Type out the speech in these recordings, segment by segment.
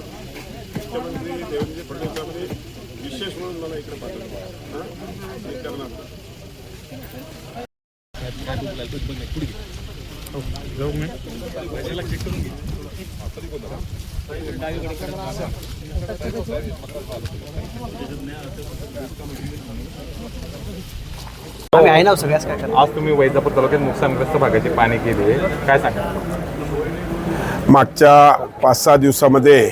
मुख्यमंत्री देवेंद्र फडणवीसांमध्ये विशेष म्हणून मला इकडे हां? आज तुम्ही वैजापूर तालुक्यात नुकसानग्रस्त भागाची पाणी केली. काय सांगा मागच्या पाच सहा दिवसामध्ये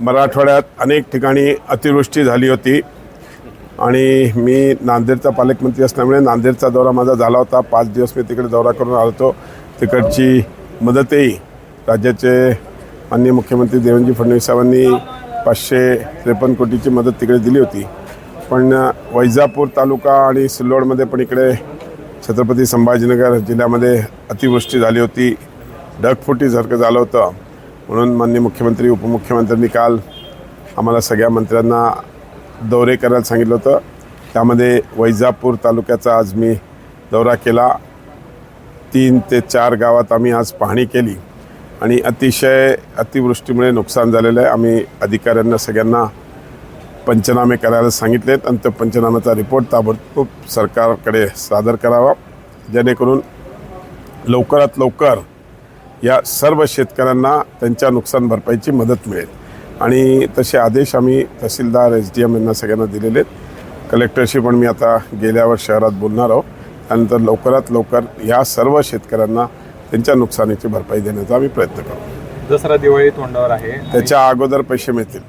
मराठवाड्यात अनेक ठिकाणी अतिवृष्टी झाली होती. आणि मी नांदेडचा पालकमंत्री असल्यामुळे नांदेडचा दौरा माझा झाला होता. पाच दिवस मी तिकडे दौरा करून आलो होतो. तिकडची मदतही राज्याचे माननीय मुख्यमंत्री देवेंद्र फडणवीस साहेबांनी पाचशे त्रेपन्न कोटीची मदत तिकडे दिली होती. पण वैजापूर तालुका आणि सिल्लोडमध्ये पण इकडे छत्रपती संभाजीनगर जिल्ह्यामध्ये अतिवृष्टी झाली होती. ढगफुटीसारखं झालं होतं. म्हणून माननीय मुख्यमंत्री उपमुख्यमंत्र्यांनी काल आम्हाला सगळ्या मंत्र्यांना दौरे करायला सांगितलं होतं. त्यामध्ये वैजापूर तालुक्याचा आज मी दौरा केला. तीन ते चार गावात आम्ही आज पाहणी केली. आणि अतिशय अतिवृष्टीमुळे नुकसान झालेलं आहे. आम्ही अधिकाऱ्यांना सगळ्यांना पंचनामे करायला सांगितलेत. आणि त्या पंचनाम्याचा रिपोर्ट ताबडतोब सरकारकडे सादर करावा. जेणेकरून लवकरात लवकर या सर्व शेतकऱ्यांना त्यांच्या नुकसान भरपाईची मदत मिळेल. आणि तसे आदेश आम्ही तहसीलदार एस डी एम यांना सगळ्यांना दिलेले आहेत. कलेक्टरशी पण मी आता गेल्यावर शहरात बोलणार आहोत. त्यानंतर लवकरात लवकर या सर्व शेतकऱ्यांना त्यांच्या नुकसानीची भरपाई देण्याचा आम्ही प्रयत्न करू दसरा दिवाळी तोंडावर आहे त्याच्या अगोदर पैसे मिळतील.